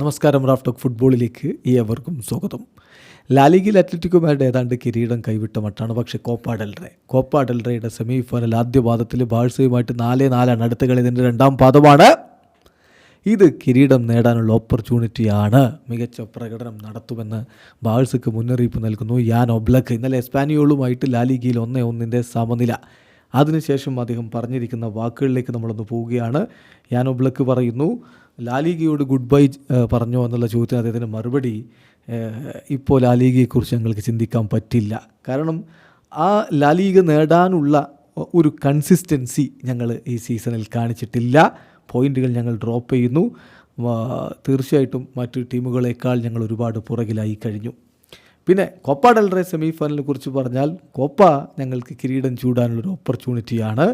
നമസ്കാരം റാഫ്ടോക് ഫുട്ബോളിലേക്ക് ഏവർക്കും സ്വാഗതം. ലാലിഗിൽ അത്ലറ്റിക്കോമാരുടെ ഏതാണ്ട് കിരീടം കൈവിട്ട മട്ടാണ് പക്ഷേ കോപ്പ ഡെൽറേ കോപ്പ ഡെൽറയുടെ സെമി ഫൈനൽ ആദ്യ പാദത്തിൽ ബാഴ്സയുമായിട്ട് നാല് നാലാണ് അടുത്ത കളി ഇതിന്റെ രണ്ടാം പാദമാണ്. ഇത് കിരീടം നേടാനുള്ള ഓപ്പർച്യൂണിറ്റിയാണ് മികച്ച പ്രകടനം നടത്തുമെന്ന് ബാഴ്സയ്ക്ക് മുന്നറിയിപ്പ് നൽകുന്നു. യാൻ ഒബ്ലക്ക്. ഇന്നലെ എസ്പാനിയോളുമായിട്ട് ലാലിഗയിൽ ഒന്നേ ഒന്നിന്റെ സമനില. അതിനുശേഷം അദ്ദേഹം പറഞ്ഞിരിക്കുന്ന വാക്കുകളിലേക്ക് നമ്മളൊന്ന് പോവുകയാണ്. ഞാൻ ഒബ്ലക്ക് പറയുന്നു ലാലിഗയോട് ഗുഡ് ബൈ പറഞ്ഞോ എന്നുള്ള ചോദ്യത്തിന് അദ്ദേഹത്തിന് മറുപടി ഇപ്പോൾ ലാലിഗയെക്കുറിച്ച് ഞങ്ങൾക്ക് ചിന്തിക്കാൻ പറ്റില്ല. കാരണം ആ ലാലിഗ നേടാനുള്ള ഒരു കൺസിസ്റ്റൻസി ഞങ്ങൾ ഈ സീസണിൽ കാണിച്ചിട്ടില്ല. പോയിന്റുകൾ ഞങ്ങൾ ഡ്രോപ്പ് ചെയ്യുന്നു. തീർച്ചയായിട്ടും മറ്റു ടീമുകളേക്കാൾ ഞങ്ങൾ ഒരുപാട് പുറകിലായി കഴിഞ്ഞു. പിന്നെ കോപ്പ ഡെൽറേ സെമി ഫൈനലിനെ കുറിച്ച് പറഞ്ഞാൽ കോപ്പ ഞങ്ങൾക്ക് കിരീടം ചൂടാനുള്ളൊരു ഓപ്പർച്യൂണിറ്റിയാണ്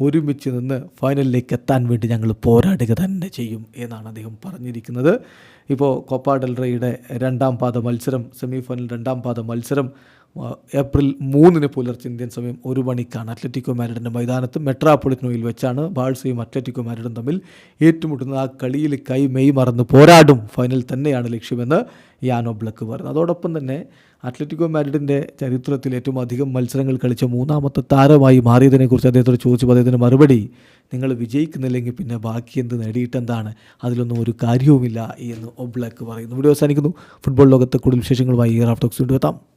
ഒരുമിച്ച് നിന്ന് ഫൈനലിലേക്ക് എത്താൻ വേണ്ടി ഞങ്ങൾ പോരാടുക തന്നെ ചെയ്യും എന്നാണ് അദ്ദേഹം പറഞ്ഞിരിക്കുന്നത്. ഇപ്പോൾ കോപ്പ ഡെൽറയുടെ രണ്ടാം പാദ മത്സരം സെമി ഫൈനൽ രണ്ടാം പാദ മത്സരം ഏപ്രിൽ മൂന്നിന് പുലർച്ചെ ഇന്ത്യൻ സമയം ഒരു മണിക്കാണ്. അത്ലറ്റിക്കോ മാരിഡിന്റെ മൈതാനത്ത് മെട്രാപൊളിറ്റനോയിൽ വെച്ചാണ് ബാഴ്സയും അത്ലറ്റിക്കോ മാരിഡും തമ്മിൽ ഏറ്റുമുട്ടുന്നത്. ആ കളിയിൽ കൈ മെയ് മറന്ന് പോരാടും. ഫൈനൽ തന്നെയാണ് ലക്ഷ്യമെന്ന് യാനോ ബ്ലക്ക് പറഞ്ഞു. അതോടൊപ്പം തന്നെ അത്ലറ്റിക്കോ മാരിഡിന്റെ ചരിത്രത്തിൽ ഏറ്റവും അധികം മത്സരങ്ങൾ കളിച്ച മൂന്നാമത്തെ താരമായി മാറിയതിനെക്കുറിച്ച് അദ്ദേഹത്തോട് ചോദിച്ചപ്പോൾ അദ്ദേഹത്തിന്റെ മറുപടി നിങ്ങൾ വിജയിക്കുന്നില്ലെങ്കിൽ പിന്നെ ബാക്കി എന്ത് നേടിയിട്ടെന്താണ്? അതിലൊന്നും ഒരു കാര്യവുമില്ല എന്ന് ഒബ്ലക്ക് പറയുന്നു. ഇവിടെ അവസാനിക്കുന്നു. ഫുട്ബോൾ ലോകത്തെ കൂടുതൽ വിശേഷങ്ങളുമായി റാഫ്റ്റോക്സ് കൊണ്ടുവെത്താം